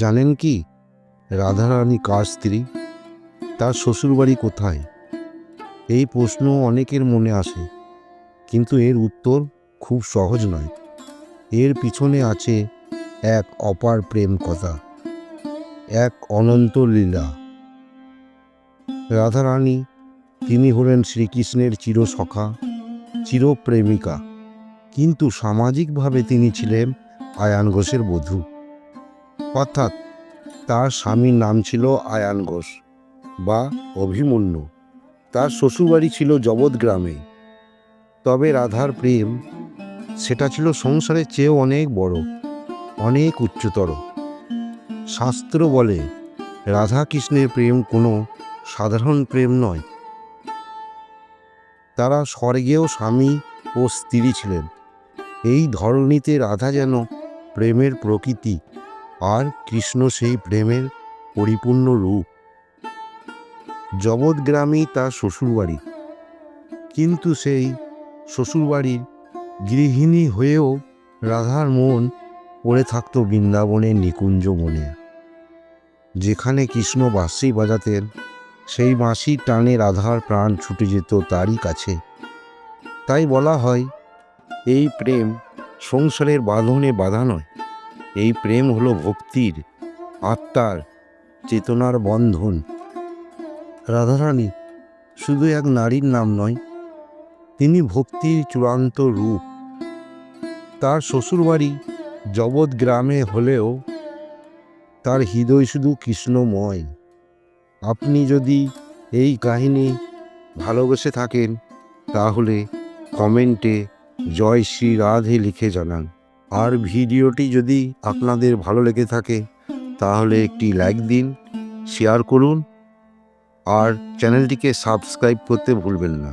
জানেন কি? রাধারানী কার স্ত্রী? তার শ্বশুরবাড়ি কোথায়? এই প্রশ্ন অনেকের মনে আসে, কিন্তু এর উত্তর খুব সহজ নয়। এর পিছনে আছে এক অপার প্রেম কথা, এক অনন্ত লীলা। রাধারানী, তিনি হলেন শ্রীকৃষ্ণের চিরসখা, চিরপ্রেমিকা, কিন্তু সামাজিকভাবে তিনি ছিলেন আয়ান ঘোষের বধূ। অর্থাৎ তার স্বামীর নাম ছিল আয়ান ঘোষ বা অভিমন্যু। তার শ্বশুরবাড়ি ছিল জবৎ গ্রামে। তবে রাধার প্রেম সেটা ছিল সংসারের চেয়েও অনেক বড়, অনেক উচ্চতর। শাস্ত্র বলে, রাধা কৃষ্ণের প্রেম কোনো সাধারণ প্রেম নয়। তারা স্বর্গেও স্বামী ও স্ত্রী ছিলেন। এই ধরনীতে রাধা যেন প্রেমের প্রকৃতি আর কৃষ্ণ সেই প্রেমের পরিপূর্ণ রূপ। জগৎ গ্রামেই তার শ্বশুরবাড়ি। কিন্তু সেই শ্বশুরবাড়ির গৃহিণী হয়েও রাধার মন পড়ে থাকত বৃন্দাবনের নিকুঞ্জ মনে যেখানে কৃষ্ণ বাঁশি বাজাতেন, সেই বাঁশির টানে রাধার প্রাণ ছুটে যেত তারই কাছে। তাই বলা হয়, এই প্রেম সংসারের বাঁধনে বাধা নয়। এই প্রেম হলো ভক্তির, আত্মার চেতনার বন্ধন। রাধারানী শুধু এক নারীর নাম নয়, তিনি ভক্তির চূড়ান্ত রূপ। তার শ্বশুরবাড়ি জগৎ গ্রামে হলেও তার হৃদয় শুধু কৃষ্ণময়। আপনি যদি এই কাহিনী ভালোবেসে থাকেন, তাহলে কমেন্টে জয় শ্রী রাধে লিখে জানান। আর ভিডিওটি যদি আপনাদের ভালো লেগে থাকে, তাহলে একটি লাইক দিন শেয়ার করুন, আর চ্যানেলটিকে সাবস্ক্রাইব করতে ভুলবেন না।